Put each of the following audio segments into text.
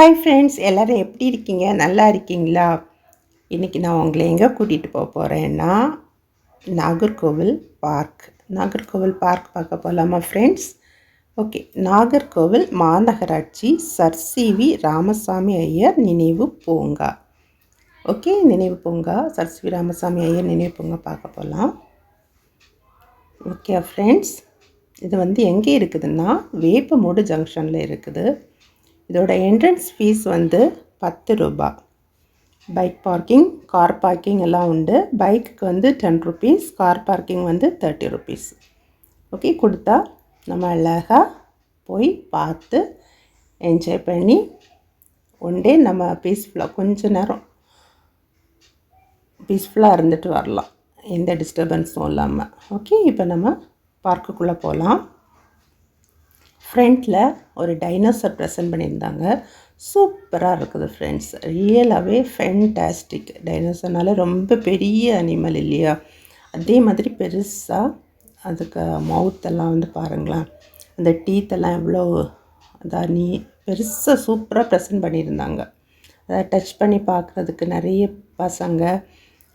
Hi friends எல்லோரும் எப்படி இருக்கீங்க? நல்லா இருக்கீங்களா? இன்றைக்கி நான் உங்களை எங்கே கூட்டிகிட்டு போக போகிறேன்னா நாகர்கோவில் பார்க். நாகர்கோவில் பார்க் பார்க்க போகலாமா ஃப்ரெண்ட்ஸ் ஓகே நாகர்கோவில் மாநகராட்சி சர் சி ராமசாமி ஐயர் நினைவு பூங்கா. ஓகே நினைவு பூங்கா சர் சி ராமசாமி ஐயர் நினைவு பூங்கா பார்க்க போகலாம் ஓகே ஃப்ரெண்ட்ஸ் இது வந்து எங்கே இருக்குதுன்னா வேப்பமூடு ஜங்ஷனில் இருக்குது. இதோட என்ட்ரன்ஸ் ஃபீஸ் வந்து பத்து ரூபா. பைக் பார்க்கிங் கார் பார்க்கிங் எல்லாம் உண்டு. பைக்குக்கு வந்து டென் ருபீஸ் கார் பார்க்கிங் வந்து தேர்ட்டி ருபீஸ் ஓகே கொடுத்தா நம்ம அழகாக போய் பார்த்து என்ஜாய் பண்ணி ஒன் டே நம்ம பீஸ்ஃபுல்லாக கொஞ்ச நேரம் பீஸ்ஃபுல்லாக இருந்துட்டு வரலாம். எந்த டிஸ்டர்பன்ஸும் இல்லாமல் ஓகே இப்போ நம்ம பார்க்குக்குள்ளே போகலாம் ஃப்ரண்ட்டில் ஒரு டைனோசர் ப்ரெசென்ட் பண்ணியிருந்தாங்க. சூப்பராக இருக்குது ஃப்ரெண்ட்ஸ் ரியலாகவே ஃபென்டாஸ்டிக் டைனோசர்னால ரொம்ப பெரிய அனிமல் இல்லையா? அதே மாதிரி பெருசாக அதுக்கு மவுத்தெல்லாம் வந்து பாருங்களேன். அந்த டீத்தெல்லாம் எவ்வளோ அதான் நீ பெருசாக சூப்பராக ப்ரெசென்ட் பண்ணியிருந்தாங்க. அதை டச் பண்ணி பார்க்குறதுக்கு நிறைய பசங்க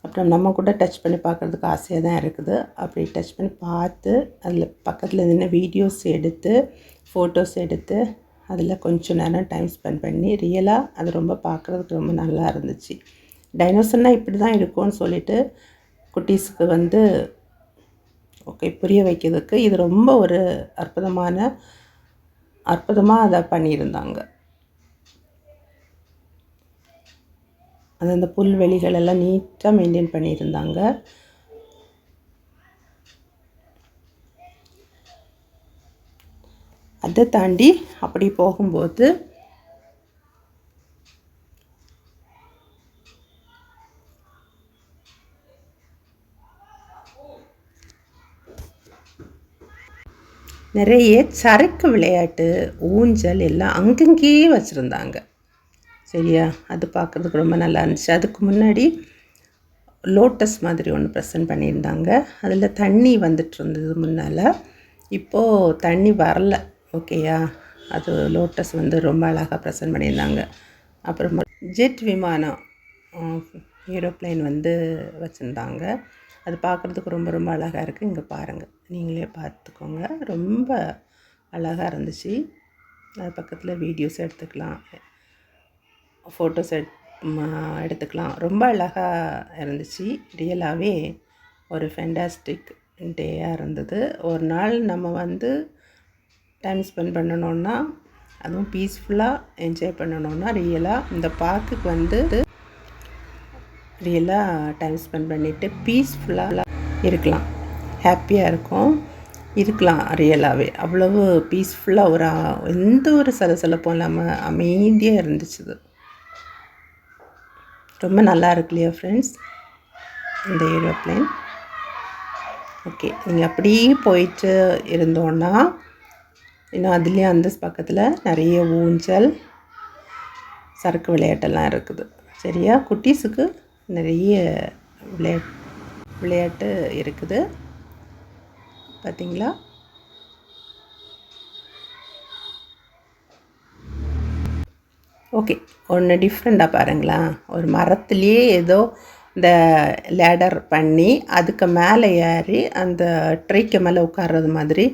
அப்புறம் நம்ம கூட டச் பண்ணி பார்க்குறதுக்கு ஆசையாக தான் இருக்குது. அப்படி டச் பண்ணி பார்த்து அதில் பக்கத்தில் நின்று வீடியோஸ் எடுத்து ஃபோட்டோஸ் எடுத்து அதில் கொஞ்சம் நேரம் டைம் ஸ்பெண்ட் பண்ணி ரியலாக அது ரொம்ப பார்க்குறதுக்கு ரொம்ப நல்லா இருந்துச்சு. டைனோசர்னால் இப்படி தான் இருக்கும்னு சொல்லிட்டு குட்டீஸுக்கு வந்து ஓகே புரிய வைக்கிறதுக்கு இது ரொம்ப ஒரு அற்புதமான அற்புதமாக அதை பண்ணியிருந்தாங்க. அது அந்த புல்வெளிகள் எல்லாம் நீட்டாக மெயின்டைன் பண்ணியிருந்தாங்க. அதை தாண்டி அப்படி போகும்போது நிறைய சரக்கு விளையாட்டு ஊஞ்சல் எல்லாம் அங்கங்கேயே வச்சுருந்தாங்க. சரியா? அது பார்க்குறதுக்கு ரொம்ப நல்லா இருந்துச்சு. அதுக்கு முன்னாடி லோட்டஸ் மாதிரி ஒன்று ப்ரெசன்ட் பண்ணியிருந்தாங்க. அதில் தண்ணி வந்துட்டு இருந்தது முன்னால். இப்போது தண்ணி வரல. ஓகேயா அது லோட்டஸ் வந்து ரொம்ப அழகாக ப்ரெசன்ட் பண்ணியிருந்தாங்க. அப்புறமா ஜெட் விமானம் ஏரோப்ளைன் வந்து வச்சுருந்தாங்க. அது பார்க்குறதுக்கு ரொம்ப ரொம்ப அழகாக இருக்குது இங்கே பாருங்கள் நீங்களே பார்த்துக்கோங்க. ரொம்ப அழகாக இருந்துச்சு. அது பக்கத்தில் வீடியோஸ் எடுத்துக்கலாம். ஃபோட்டோஸ் எட் எடுத்துக்கலாம். ரொம்ப அழகாக இருந்துச்சு. ரியலாகவே ஒரு ஃபென்டாஸ்டிக் டேயாக இருந்தது. ஒரு நாள் நம்ம வந்து டைம் ஸ்பெண்ட் பண்ணணுன்னா அதுவும் பீஸ்ஃபுல்லாக என்ஜாய் பண்ணணுன்னா ரியலாக இந்த பார்க்குக்கு வந்து ரியலாக டைம் ஸ்பெண்ட் பண்ணிவிட்டு பீஸ்ஃபுல்லாக இருக்கலாம். ஹாப்பியாக இருக்கும். இருக்கலாம் ரியலாகவே அவ்வளவு பீஸ்ஃபுல்லாக ஒரு எந்த ஒரு சலசலப்பும் இல்லாமல் அமைதியாக இருந்துச்சு ரொம்ப நல்லா இருக்கு இல்லையா ஃப்ரெண்ட்ஸ் இந்த ஏரோப்ளைன். ஓகே நீங்கள் அப்படியே போயிட்டு இருந்தோன்னா இன்னும் அதுலேயும் அந்த பக்கத்தில் நிறைய ஊஞ்சல் சரக்கு விளையாட்டெல்லாம் இருக்குது. சரியா? குட்டீஸுக்கு நிறைய விளையா விளையாட்டு இருக்குது. பார்த்தீங்களா ஓகே ஒன்று டிஃப்ரெண்ட்டாக பாருங்களேன் ஒரு மரத்துலேயே ஏதோ இந்த லேடர் பண்ணி அதுக்கு மேலே ஏறி அந்த ட்ரைக்கு மேலே உட்கார்றது மாதிரி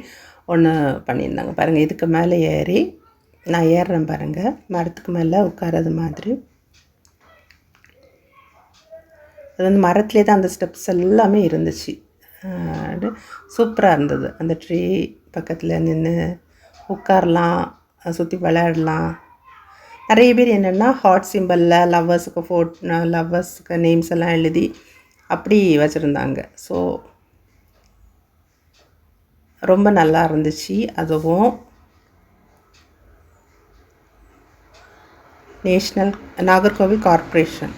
ஒன்று பண்ணியிருந்தாங்க. பாருங்கள் இதுக்கு மேலே ஏறி நான் ஏறுறேன் பாருங்கள் மரத்துக்கு மேலே உட்கார்றது மாதிரி. அது வந்து மரத்துலேயே தான் அந்த ஸ்டெப்ஸ் எல்லாமே இருந்துச்சு. சூப்பராக இருந்தது. அந்த ட்ரீ பக்கத்தில் நின்று உட்காரலாம் சுற்றி விளையாடலாம். நிறைய பேர் என்னென்னா ஹாட் சிம்பிளில் லவ்வர்ஸுக்கு ஃபோட் லவ்வர்ஸுக்கு நேம்ஸ் எல்லாம் எழுதி அப்படி வச்சுருந்தாங்க. ஸோ ரொம்ப நல்லா இருந்துச்சு அதுவும். நேஷ்னல் நாகர்கோவில் கார்ப்பரேஷன்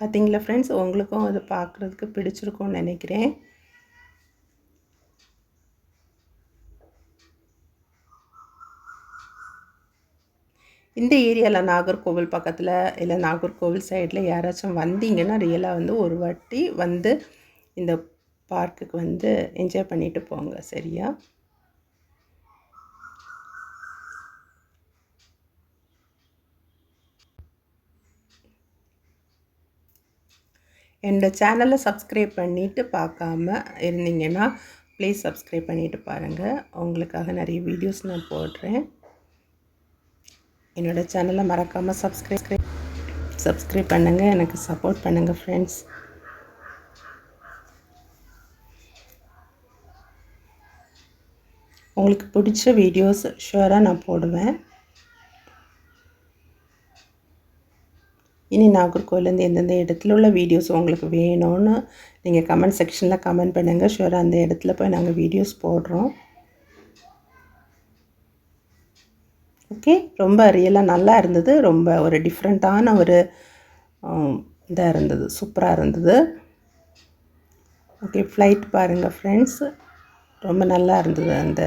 பார்த்தீங்களா ஃப்ரெண்ட்ஸ் உங்களுக்கும் அது பார்க்குறதுக்கு பிடிச்சிருக்கும்னு நினைக்கிறேன். இந்த ஏரியாவில் நாகர்கோவில் பக்கத்தில் இல்லை நாகர்கோவில் சைடில் யாராச்சும் வந்தீங்கன்னா ரியலாக வந்து ஒரு வாட்டி வந்து இந்த பார்க்குக்கு வந்து என்ஜாய் பண்ணிட்டு போங்க சரியா? என்னோடய சேனலை சப்ஸ்கிரைப் பண்ணிவிட்டு பார்க்காம இருந்தீங்கன்னா ப்ளீஸ் சப்ஸ்கிரைப் பண்ணிவிட்டு பாருங்கள் உங்களுக்காக நிறைய வீடியோஸ் நான் போடுறேன். என்னோடய சேனலை மறக்காமல் சப்ஸ்கிரைப் சப்ஸ்கிரைப் பண்ணுங்கள் எனக்கு சப்போர்ட் பண்ணுங்கள் ஃப்ரெண்ட்ஸ் உங்களுக்கு பிடிச்ச வீடியோஸ் ஷுவராக நான் போடுவேன். இனி நாகர்கோவிலேருந்து எந்தெந்த இடத்துல உள்ள வீடியோஸ் உங்களுக்கு வேணும்னு நீங்கள் கமெண்ட் செக்ஷனில் கமெண்ட் பண்ணுங்கள் ஷுவராக அந்த இடத்துல போய் நாங்கள் வீடியோஸ் போடுறோம். ஓகே ரொம்ப ரியலாக நல்லா இருந்தது. ரொம்ப ஒரு டிஃப்ரெண்ட்டான ஒரு um, இதாக இருந்தது. சூப்பராக இருந்தது. ஓகே ஃப்ளைட் பாருங்கள் ஃப்ரெண்ட்ஸ் ரொம்ப நல்லா இருந்தது அந்த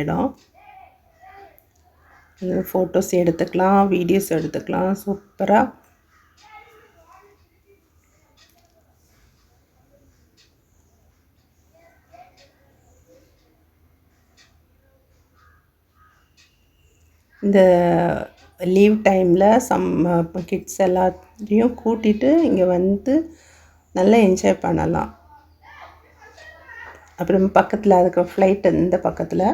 இடம். ஃபோட்டோஸ் எடுத்துக்கலாம் வீடியோஸ் எடுத்துக்கலாம். சூப்பராக இந்த லீவ் டைமில் சம் கிட்ஸ் எல்லாத்தையும் கூட்டிகிட்டு இங்கே வந்து நல்லா என்ஜாய் பண்ணலாம். அப்புறம் பக்கத்தில் அதுக்கு ஃப்ளைட் இந்த பக்கத்தில்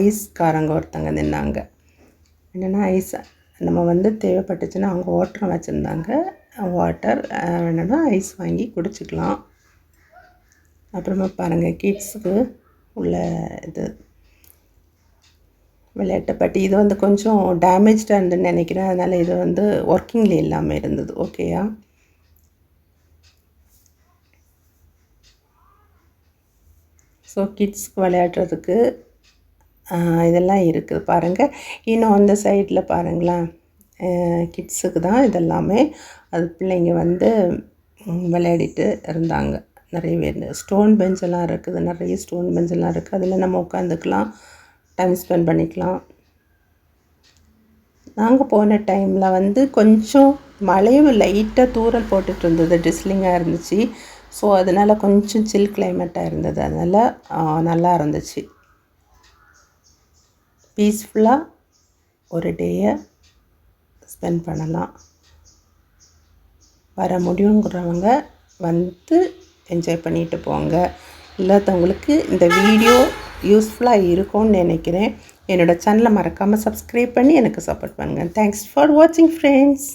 ஐஸ்காரங்க ஒருத்தங்க நின்னாங்க. என்னென்னா ஐஸ் நம்ம வந்து தேவைப்பட்டுச்சுன்னா அவங்க ஓட்டரம் வச்சுருந்தாங்க. வாட்டர் என்னென்னா ஐஸ் வாங்கி குடிச்சிக்கலாம். அப்புறமா பாருங்கள் கிட்ஸுக்கு உள்ள இது. விளையாட்டு பட் இது வந்து கொஞ்சம் டேமேஜ்டாக இருந்துன்னு நினைக்கிறேன். அதனால் இது வந்து ஒர்க்கிங்கில் இல்லாமல் இருந்தது. ஓகேயா ஸோ கிட்ஸ்க்கு விளையாடுறதுக்கு இதெல்லாம் இருக்குது பாருங்கள் இன்னும் அந்த சைடில் பாருங்களேன். கிட்ஸுக்கு தான் இதெல்லாமே. அது பிள்ளைங்க வந்து விளையாடிட்டு இருந்தாங்க. நிறைய பேர். ஸ்டோன் பெஞ்செல்லாம் இருக்குது. நிறைய ஸ்டோன் பெஞ்செல்லாம் இருக்குது. அதில் நம்ம உட்காந்துக்கலாம். டைம் ஸ்பெண்ட் பண்ணிக்கலாம். நாங்கள் போன டைமில் வந்து கொஞ்சம் மழையும் லைட்டாக தூரல் போட்டுட்டு இருந்தது டிஸ்லிங்காக இருந்துச்சு. ஸோ அதனால் கொஞ்சம் சில் கிளைமேட்டாக இருந்தது. அதனால் நல்லா இருந்துச்சு. பீஸ்ஃபுல்லாக ஒரு டேயை ஸ்பெண்ட் பண்ணலாம். வர முடியுங்கிறவங்க வந்து என்ஜாய் பண்ணிட்டு போங்க. இல்லாதவங்களுக்கு இந்த வீடியோ யூஸ்ஃபுல்லாக இருக்கும்னு நினைக்கிறேன். என்னோடய சேனலை மறக்காமல் சப்ஸ்கிரைப் பண்ணி எனக்கு சப்போர்ட் பண்ணுங்கள் தேங்க்ஸ் ஃபார் வாட்சிங் ஃப்ரெண்ட்ஸ்